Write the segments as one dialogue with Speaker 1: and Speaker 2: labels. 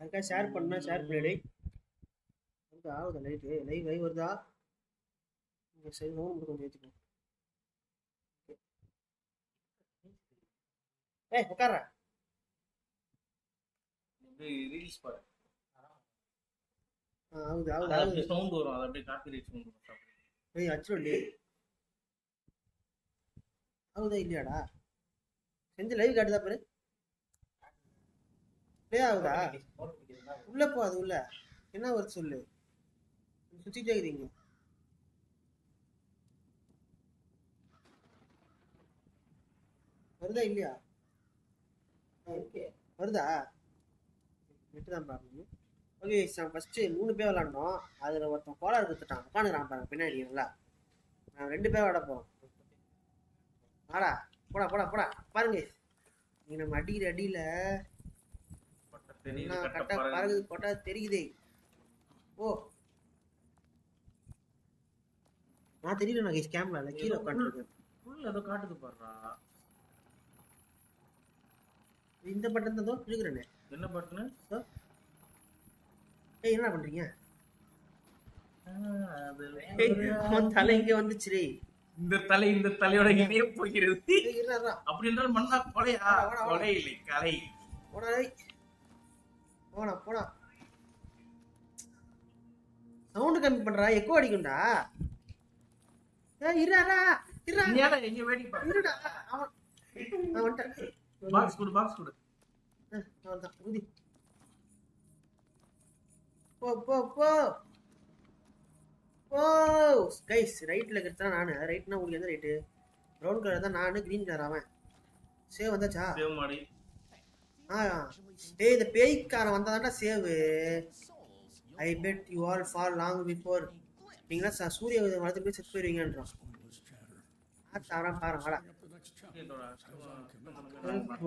Speaker 1: அதுக்காக ஷேர் பண்ணா ஷேர் பண்ணிடு வருதா ஆகுதா லைட்டு லைவ் லைவ் வருதா? இங்கே சரி நோன் மட்டும் கொஞ்சம் ஏற்றிக்கோ ஏய் உட்கார
Speaker 2: ரீல்ஸ் பாரு.
Speaker 1: ஆகுது ஆகுது ஆகுது.
Speaker 2: சவுண்ட் வரும் அது அப்படியே சவுண்ட் வரும்.
Speaker 1: ஏய் ஆகுதா இல்லையாடா? செஞ்சு லைவ் காட்டுதா பாரு. ப்ளே ஆகுதா? உள்ள போ அது உள்ள. என்ன வருது சொல்லு? சுத்திட்டே இருக்கிறீங்க வருதா இல்லையா? வருதா? நெட்டு தான் பார்க்கணும் ஓகே சார் ஃபஸ்ட்டு மூணு பேர் விளாண்டோம் அதில் ஒருத்தன் கோலாறு கொடுத்துட்டான். உட்காந்துக்கிறான் பாருங்க பின்னாடி நல்லா நான் ரெண்டு பேர் விளாட போகிறோம் வாடா போடா போடா போடா. பாருங்க. நீ நம்ம அடிக்கிற அடியில் நான் கரெக்டாக
Speaker 2: பாருங்க.
Speaker 1: பறகுது கொட்டா தெரியுதே. ஓ. நான் தெரியல நான் கேமரா இல்லை கீழே உட்காந்துருக்கேன்.
Speaker 2: உள்ள ஏதோ காட்டுது பாருடா.
Speaker 1: இந்த பட்டன் தான்
Speaker 2: என்ன பட்டனு
Speaker 1: ஏய் என்ன பண்றீங்க? உன் தலை இங்க வந்துச்சு
Speaker 2: இந்த தலை இந்த தலையோட இணைய போகிறது. அப்படின்றால் மண்ணா கொலையா. கொலை இல்லை கலை.
Speaker 1: போடா போடா. சவுண்ட் கம்மி பண்றா எக்கோ அடிக்கும்டா. ஏய் இருடா இருடா
Speaker 2: நீ ஏன்டா எங்க வேடிக்கை பாரு
Speaker 1: இருடா அவன் வந்துட்டேன்.
Speaker 2: பாக்ஸ் கொடு பாக்ஸ் கொடு.
Speaker 1: அஹ், அவன்தான் ஊதி போ போ போ. போ. கைஸ் ரைட்ல இருக்கிறது நானு. ரைட்னா உங்களுக்கு எந்த ரைட்டு ப்ரௌன் கலர் தான் நானு கிரீன் கலர் அவன். சேவ் வந்தாச்சா?
Speaker 2: சேவ் மாடி.
Speaker 1: ஆ டேய் இந்த பேய்க்காரன் வந்தாதான்டா save. I bet you all for long before நீங்களா சூரிய உதயம் வளர்த்து போய் செத்து போயிருவீங்கன்றான். ஆ தவறான் பாரு வாடா.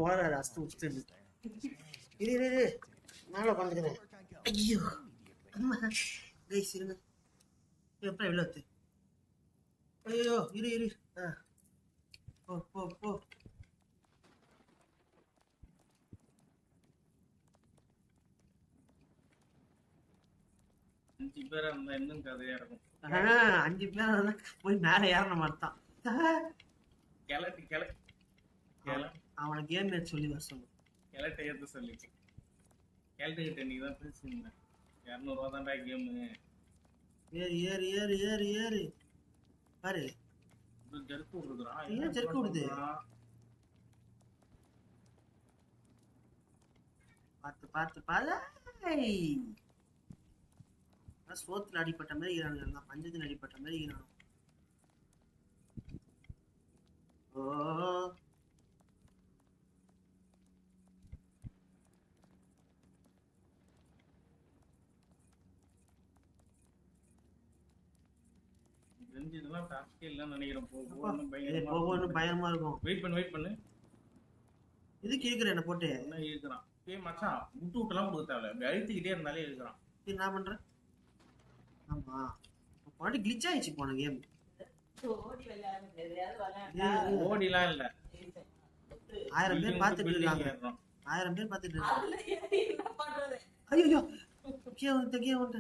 Speaker 1: ஓடாது அஸ்து உஸ்து இரு இரு இரு. மேலே உட்காந்துக்கிறேன் ஐயோ. அம்மா. கைஸ் இருங்க எப்போ எவ்வளோ ஐயோ இரு இரு. ஆ. போ போ போ.
Speaker 2: அஞ்சு பேரா இருந்தா இன்னும் கதையா இருக்கும்.
Speaker 1: அஞ்சு பேர் போய் மேலே ஏறின மாட்டான்.
Speaker 2: கிளட்டு கிள கிள
Speaker 1: அவனை கேம் மேட்ச் சொல்லி வர சொல்லு.
Speaker 2: கிளட்டை ஏற்ற சொல்லி. கிளட்டுக்கிட்ட நீ தான் பேசியிருந்தேன். இரநூறுவா தான்டா கேமு.
Speaker 1: ஏறு ஏறு ஏறு ஏறு ஏறு. பாரு.
Speaker 2: ஜெருக்கு விடுதுடா.
Speaker 1: ஏன் ஜெர்க்கு விடுது? பார்த்து பார்த்து பாரு சோத்துல அடிப்பட்ட மாதிரி இருக்கிறானுங்க எல்லாம் பஞ்சத்துல அடிப்பட்ட மாதிரி இருக்கிறான் ஓ.
Speaker 2: தெரிஞ்சு இதெல்லாம் டாஸ்கே இல்லைன்னு நினைக்கிறேன்.
Speaker 1: இது போகணும் பயமா இருக்கும்.
Speaker 2: வெயிட் பண்ணு வெயிட் பண்ணு.
Speaker 1: இதுக்கு இருக்கிற என்ன போட்டு?
Speaker 2: என்ன இருக்கிறான். ஏய் மச்சான் விட்டு விட்டுலாம் அப்படி அழுத்திக்கிட்டே இருந்தாலே இருக்கிறான்.
Speaker 1: இது நான் பண்றேன். ஆமா. பாட்டு கிளிச் ஆயிடுச்சு போன கேம்
Speaker 2: ஓடிலாம் இல்ல.
Speaker 1: ஆயிரம் பேர்
Speaker 2: building
Speaker 1: இருக்காங்க. ஆயிரம் பேர் பார்த்துட்டு இருக்காங்க. ஐயோ கீழே வந்து கீழே வந்து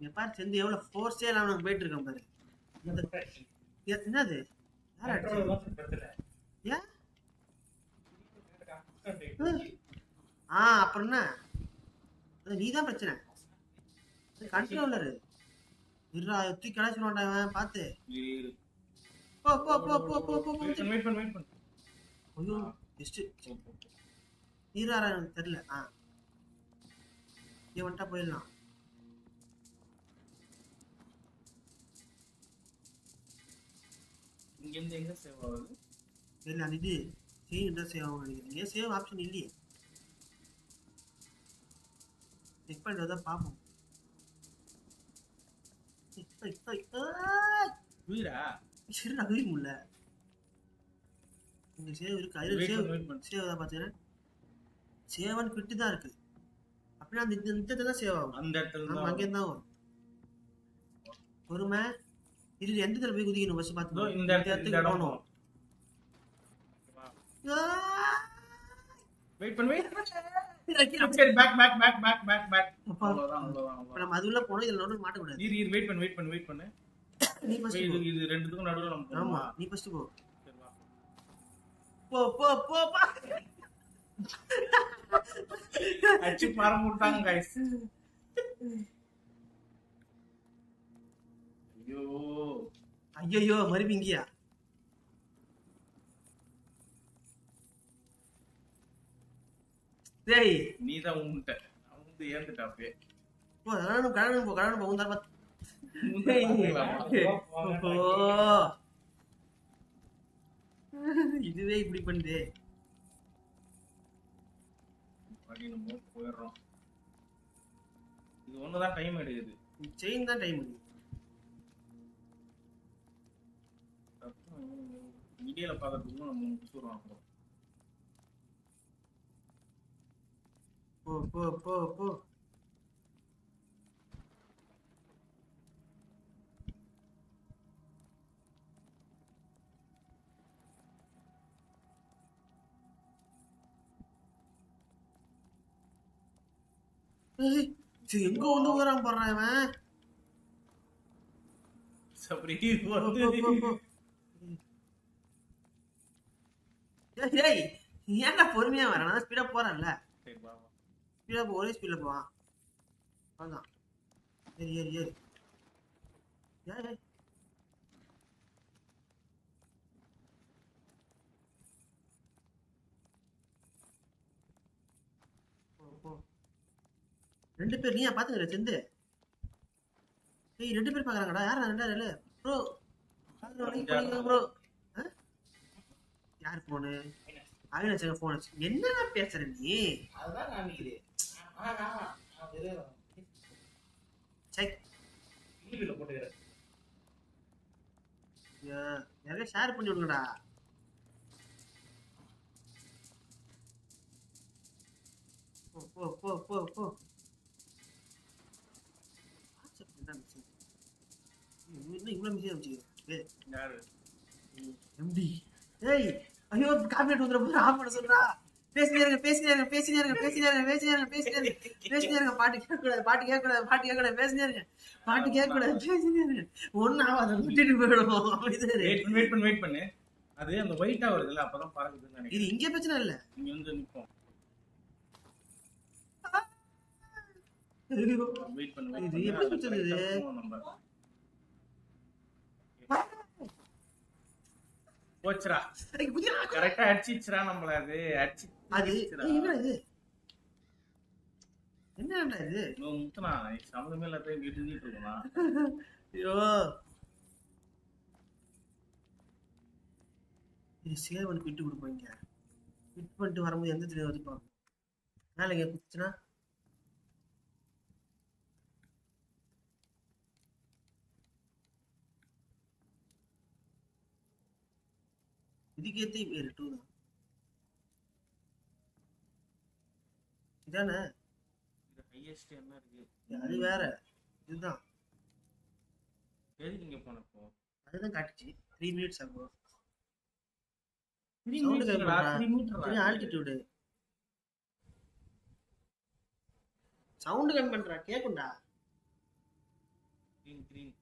Speaker 1: பாரு செந்து எவ்வளவு ஃபோர்ஸே இல்லாம போயிட்டு இருக்கோம் பாரு. என்னது? ஆ அப்புறம் என்ன? அது நீதான் பிரச்சனை. கண்ட்ரோலரு இருடா தூக்கி கலாச்சிடுவான்டா இவன் பார்த்து. போ போ போ போ போ போ
Speaker 2: Wait பண்ணு, wait பண்ணு.
Speaker 1: ஐயோ ஜஸ்ட் ஈராரா எனக்கு தெரியல. ஆ. இவன் வந்துட்டா போயிடலாம்.
Speaker 2: இங்க இருந்து எங்க save ஆகுது?
Speaker 1: இல்லை இது சேவ் தான் சேவ் ஆகும் நினைக்கிறேன். ஏன் சேவ் ஆப்ஷன் இல்லையே. செக் பண்ணிட்டு தான் பார்ப்போம்.
Speaker 2: உயிரா?
Speaker 1: சரி நான் வீடு முடியல இங்க சேவ் இருக்கு? அதில் சேவ். சேவ் தான் பார்த்தீங்கன்னா சேவன் கிட்டு தான் இருக்கு. அப்படின்னா அந்த இந்த தான் சேவ் ஆகும்.
Speaker 2: அந்த இடத்துல
Speaker 1: அங்கே தான் வரும். பொறுமை. இது எந்த இடத்துல போய் குதிக்கணும்?
Speaker 2: இதோ
Speaker 1: பார்த்து
Speaker 2: இந்த இடத்துக்கு
Speaker 1: போகணும்.
Speaker 2: வெயிட் பண்ணு சரி back back back back back back. அவ்வளவுதான்
Speaker 1: நம்ம அது உள்ள போனோம் இதுல நடுவில் மாட்டக்கூடாது
Speaker 2: இரு இரு வெயிட் பண்ணு வெயிட் பண்ணு வெயிட் பண்ணு.
Speaker 1: நீ ஃபர்ஸ்ட்
Speaker 2: இது ரெண்டுத்துக்கும் நடுவுல நம்ம
Speaker 1: ஆமா
Speaker 2: போணுமா
Speaker 1: நீ ஃபர்ஸ்ட் போ. போ போ
Speaker 2: ஐயோ.
Speaker 1: ஐயோ மறுபீங்கியா? டேய்.
Speaker 2: நீ தான் அவன் வந்து ஏந்துட்டா அப்படியே.
Speaker 1: போ கல்யாணம் கல்யாணம் போ கல்யாணம் போ பார்த்து ஓஹோ. இதுவே இப்படி பண்ணுது
Speaker 2: போயிடுறோம். இது ஒண்ணுதான் டைம் எடுக்குது
Speaker 1: செயின் தான் டைம்
Speaker 2: வீடியோல பார்க்கறதுக்கும் நம்ம முடிச்சுடுறோம் அப்புறம்
Speaker 1: போ போ போ போ ஏய், இது எங்க வந்து ஊறான் போடுறான் இவன் நீ ஏன்டா பொறுமையா வர? நான் ஸ்பீடா போறேன்ல. ஸ்பீடா போ ஒரே ஸ்பீட்ல போவான் அதான் ஏறி ஏறி ஏறி. ஏய். ரெண்டு பேர் நீயா பாத்துக்கிற செந்து? ஏய் ரெண்டு பேர் பாக்குறாங்கடா. யாரா ரெண்டா ரெண்டு ப்ரோ ப்ரோ யார் போனு அவினாஷ் போன் என்னடா பேசுற நீ?
Speaker 2: அதுதான் காமிக்குது
Speaker 1: நிறைய ஷேர் பண்ணி விடுங்கடா. போ போ போ போ மெசேஜ் அனுப்பிச்சிக்கிறேன்.
Speaker 2: யாரு?
Speaker 1: எம்டி ஏய். ஐயோ காப்பிரைட் வந்துட போது ஆஃப் பண்ண சொல்றா. பேசினே இருங்க பேசினே இருங்க பேசினே இருங்க பேசினே இருங்க பேசினே இருங்க பேசினே இருங்க பேசினே இருங்க பாட்டு கேட்கக்கூடாது பாட்டு கேட்கக்கூடாது பாட்டு கேட்கக்கூடாது பேசினே இருங்க பாட்டு கேட்கக்கூடாது பேசினே இருங்க ஒன்னும் ஆகாது விட்டுட்டு போயிடும் அமைதியா இரு.
Speaker 2: வெயிட் பண்ணு வெயிட் பண்ணு. அது அந்த ஒயிட்டா வருதுல்ல அப்பதான் பறக்குதுன்னு
Speaker 1: இது இங்கே பிரச்சனை இல்ல.
Speaker 2: இங்க வந்து நிப்போம்.
Speaker 1: ஐயோ.
Speaker 2: வெயிட் பண்ணு
Speaker 1: இது எப்படி சுத்துது இது? குதிரா.
Speaker 2: கரெக்டா அடிச்சிச்சுடா நம்மள அது. அடிச்சு
Speaker 1: அது இது? இது?
Speaker 2: முத்துனா சம்மந்தமே இல்லாத இடிஞ்சிட்டு இருக்கா
Speaker 1: ஐயோ. இது சேவ் பண்ணி விட்டு கொடுப்போங்க ஃபிட் பண்ணிட்டு வரும்போது எந்த தெரியும் வந்து பார்ப்போம் மேலே இங்கே குத்துச்சுன்னா இதுக்கேற்றி பேர் டூ தான் இதானே?
Speaker 2: இது ஹையஸ்ட் என்ன இருக்கு?
Speaker 1: அது வேற. இதுதான்.
Speaker 2: எதுக்கு இங்க போனப்போ?
Speaker 1: அதுதான் காட்டுச்சு. த்ரீ மினிட்ஸ் ஆகும்.
Speaker 2: த்ரீ மீட்டர்
Speaker 1: ஆல்டிடியூடு சவுண்ட் கம்மி பண்றா கேக்கும்டா.
Speaker 2: கிரீன் கிரீன்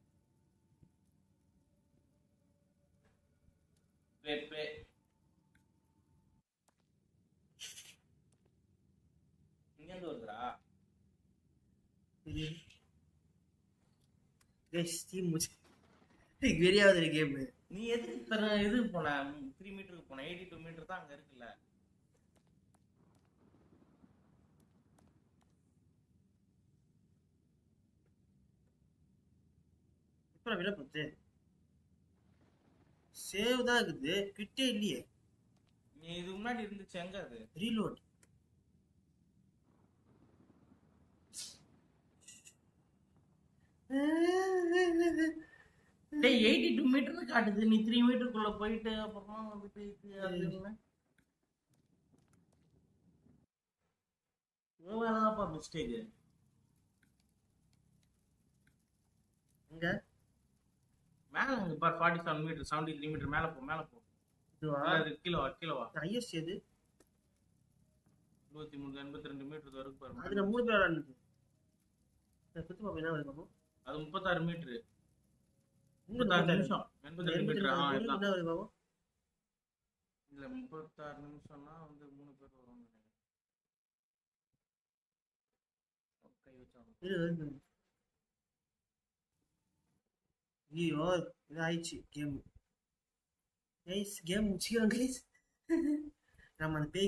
Speaker 2: ப்ளே ப்ளே இங்க இருந்து வருதுடா
Speaker 1: ஸ்டீம் வெறியாவது கேம்
Speaker 2: நீ எதுக்கு தர இது போன? த்ரீ மீட்டருக்கு போன. எயிட்டி டூ மீட்டர் தான் அங்க இருக்குல்ல.
Speaker 1: அப்புறம் விட போச்சு சேவ் தான் இருக்குது. கிட்டே இல்லையே.
Speaker 2: நீ இது முன்னாடி இருந்துச்சு. எங்க அது?
Speaker 1: ரீலோட்
Speaker 2: டேய் எயிட்டி டூ மீட்டர் காட்டுது. நீ த்ரீ மீட்டருக்குள்ள போயிட்டு அப்புறமா வந்துட்டு இது அதுன்னு வேலைதான்ப்பா மிஸ்டேக்
Speaker 1: எங்க?
Speaker 2: பார் forty seven metre seventy three metre மேல போ மேல போ.
Speaker 1: இதுவா?
Speaker 2: இல்ல, அது கீழே வா கீழே வா.
Speaker 1: ஹையஸ்ட் எது?
Speaker 2: இருபத்தி மூணு எண்பத்தி ரெண்டு மீட்டர் வரைக்கும் பாரு
Speaker 1: அதுல மூணு பேர் விளாண்டுது குத்து பாப்பா என்ன வருது பாப்போம்
Speaker 2: அது முப்பத்தாறு மீட்டர் முப்பத்தாறு நிமிஷம். எண்பத்தி ரெண்டு
Speaker 1: எண்பத்தி
Speaker 2: மீட்டர் ஆ இல்ல முப்பத்தாறு நிமிஷம்னா வந்து மூணு பேர் வருவாங்க. வச்சாங்க
Speaker 1: இரு, இரு, இரு. ஐயோ இது ஆயிடுச்சு கேம் கைஸ் கேம்